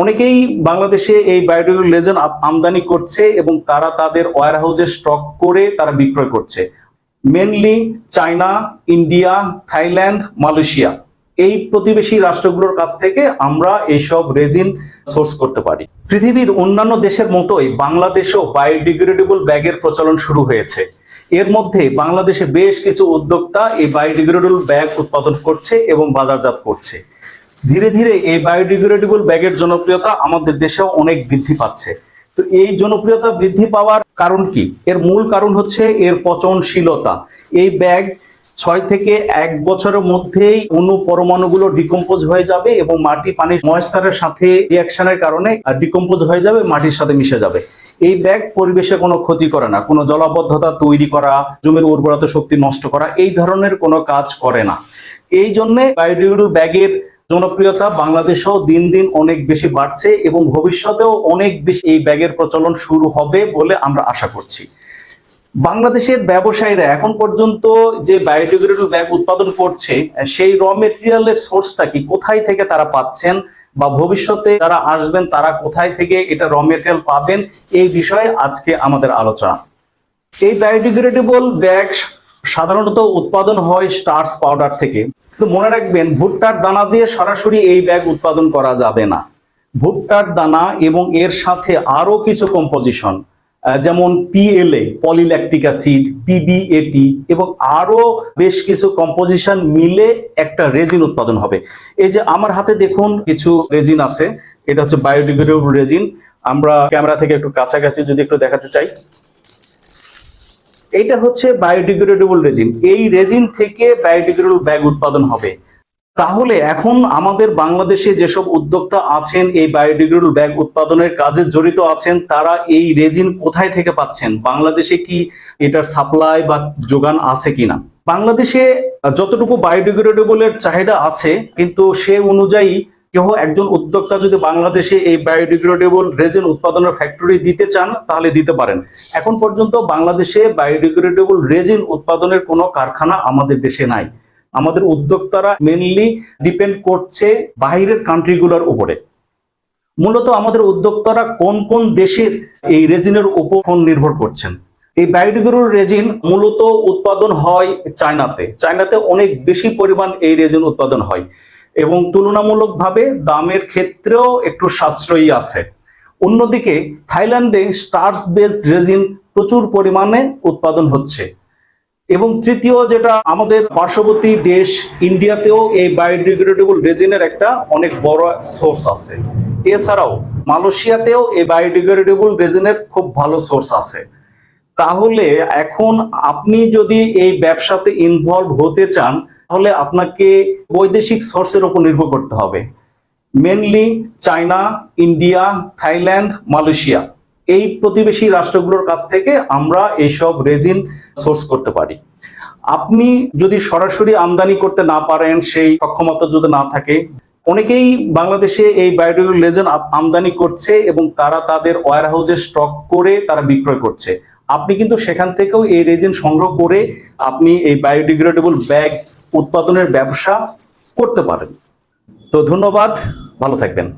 অনেকেই বাংলাদেশে এই বায়োডিগ্রেডেবল রেজিন আমদানি করছে এবং তারা তাদের ওয়ার হাউসে স্টক করে তারা বিক্রয় করছে। Mainly China, India, Thailand, Malaysia এই প্রতিবেশী রাষ্ট্রগুলোর কাছ থেকে আমরা এইসব রেজিন সোর্স করতে পারি। পৃথিবীর অন্যান্য দেশের মতোই বাংলাদেশেও বায়োডিগ্রেডেবল ব্যাগের প্রচলন শুরু হয়েছে। এর মধ্যে বাংলাদেশে বেশ কিছু উদ্যোক্তা এই বায়োডিগ্রেডেবল ব্যাগ উৎপাদন করছে এবং বাজারজাত করছে। ধীরে ধীরে এই বায়োডিগ্রেডেবল ব্যাগের জনপ্রিয়তা আমাদের দেশেও অনেক বৃদ্ধি পাচ্ছে। তো এই জনপ্রিয়তা বৃদ্ধি পাওয়ার কারণ কি? এর মূল কারণ হচ্ছে এর পচনশীলতা। এই ব্যাগ ছয় থেকে এক বছরের মধ্যেই অণু পরমাণুগুলো ডিকম্পোজ হয়ে যাবে এবং মাটি পানির ময়েস্টারের সাথে রিয়াকশনের কারণে ডিকম্পোজ হয়ে যাবে, মাটির সাথে মিশে যাবে। এই ব্যাগ পরিবেশে কোনো ক্ষতি করে না, কোনো জলাবদ্ধতা তৈরি করা, জমির উর্বরতা শক্তি নষ্ট করা, এই ধরনের কোনো কাজ করে না। এই জন্যে বায়োডিগ্রেডেবল ব্যাগের জনপ্রিয়তা বাংলাদেশেও দিন দিন অনেক বেশি বাড়ছে এবং ভবিষ্যতেও অনেক বেশি এই ব্যাগের প্রচলন শুরু হবে বলে আমরা আশা করছি। বাংলাদেশের ব্যবসায়ীরা এখন পর্যন্ত যে বায়োডিগ্রেডেবল ব্যাগ উৎপাদন করছে, সেই র মেটেরিয়ালের সোর্সটা কি কোথায় থেকে তারা পাচ্ছেন বা ভবিষ্যতে যারা আসবেন, তারা কোথায় থেকে এটা র মেটেরিয়াল পাবেন, এই বিষয়ে আজকে আমাদের আলোচনা। এই বায়োডিগ্রেডেবল ব্যাগ সাধারণত উৎপাদন হয় স্টার্স পাউডার থেকে। তো মনে রাখবেন, ভুট্টার দানা দিয়ে সরাসরি এই ব্যাগ উৎপাদন করা যাবে না। ভুট্টার দানা এবং এর সাথে আরও কিছু কম্পোজিশন যেমন পিএলএ পলিল্যাকটিক অ্যাসিড পিবিএটি এবং আরও বেশ কিছু কম্পোজিশন মিলে একটা রেজিন উৎপাদন হবে। এই যে আমার হাতে দেখুন কিছু রেজিন আছে। এটা হচ্ছে বায়োডিগ্রেডেবল রেজিন আমরা ক্যামেরা থেকে একটু কাছাকাছি যদি একটু দেখাতে চাই। এইটা হচ্ছে বায়োডিগ্রেডেবল রেজিন এই রেজিন থেকে বায়োডিগ্রেডেবল ব্যাগ উৎপাদন হবে। তাহলে এখন আমাদের বাংলাদেশে যেসব উদ্যোক্তা আছেন, এই বায়োডিগ্রেডেবল ব্যাগ উৎপাদনের কাজে জড়িত আছেন, তারা এই রেজিন কোথায় থেকে পাচ্ছেন? বাংলাদেশে কি এটার সাপ্লাই বা যোগান আছে কিনা? বাংলাদেশে যতটুকু বায়োডিগ্রেডেবলের চাহিদা আছে, কিন্তু সে অনুযায়ী কেউ একজন উদ্যোক্তা যদি বাংলাদেশে এই বায়োডিগ্রেডেবল রেজিন উৎপাদনের ফ্যাক্টরি দিতে চান, তাহলে দিতে পারেন। এখন পর্যন্ত বাংলাদেশে বায়োডিগ্রেডেবল রেজিন উৎপাদনের কোনো কারখানা আমাদের দেশে নাই। আমাদের উদ্যোক্তারা মেনলি ডিপেন্ড করছে বাইরের কান্ট্রিগুলোর উপরে। মূলত আমাদের উদ্যোক্তারা কোন কোন দেশের এই রেজিনের উপর নির্ভর করছেন। এই বায়োডিগ্রেডেবল রেজিন মূলত উৎপাদন হয় চায়নাতে। চায়নাতে অনেক বেশি পরিমাণ এই রেজিন উৎপাদন হয়। এবং তুলনামূলকভাবে দামের ক্ষেত্রেও একটু সাশ্রয়ী আছে। অন্যদিকে থাইল্যান্ডে স্টার্স বেসড রেজিন প্রচুর পরিমাণে উৎপাদন হচ্ছে। এবং তৃতীয় যেটা আমাদের পার্শ্ববর্তী দেশ ইন্ডিয়াতেও এই বায়োডিগ্রেডেবল রেজিনের একটা অনেক বড় সোর্স আছে। এছাড়াও মালয়েশিয়াতেও এই বায়োডিগ্রেডেবল রেজিনের খুব ভালো সোর্স আছে। তাহলে এখন আপনি যদি এই ব্যবসাতে ইনভলভ হতে চান তাহলে আপনাকে বৈদেশিক সোর্সের উপর নির্ভর করতে হবে। Mainly China India Thailand Malaysia এই প্রতিবেশী রাষ্ট্রগুলোর কাছ থেকে আমরা এইসব রেজিন সোর্স করতে পারি। আপনি যদি সরাসরি আমদানি করতে না পারেন, সেই সক্ষমতা যদি না থাকে, অনেকেই বাংলাদেশে এই বায়োডিগ্রেডেবল রেজিন আমদানি করছে এবং তারা তাদের ওয়ার হাউসে স্টক করে তারা বিক্রয় করছে। আপনি কিন্তু সেখান থেকেও এই রেজিন সংগ্রহ করে আপনি এই বায়োডিগ্রেডেবল ব্যাগ উৎপাদনের ব্যবসা করতে পারেন। তো ধন্যবাদ ভালো থাকবেন।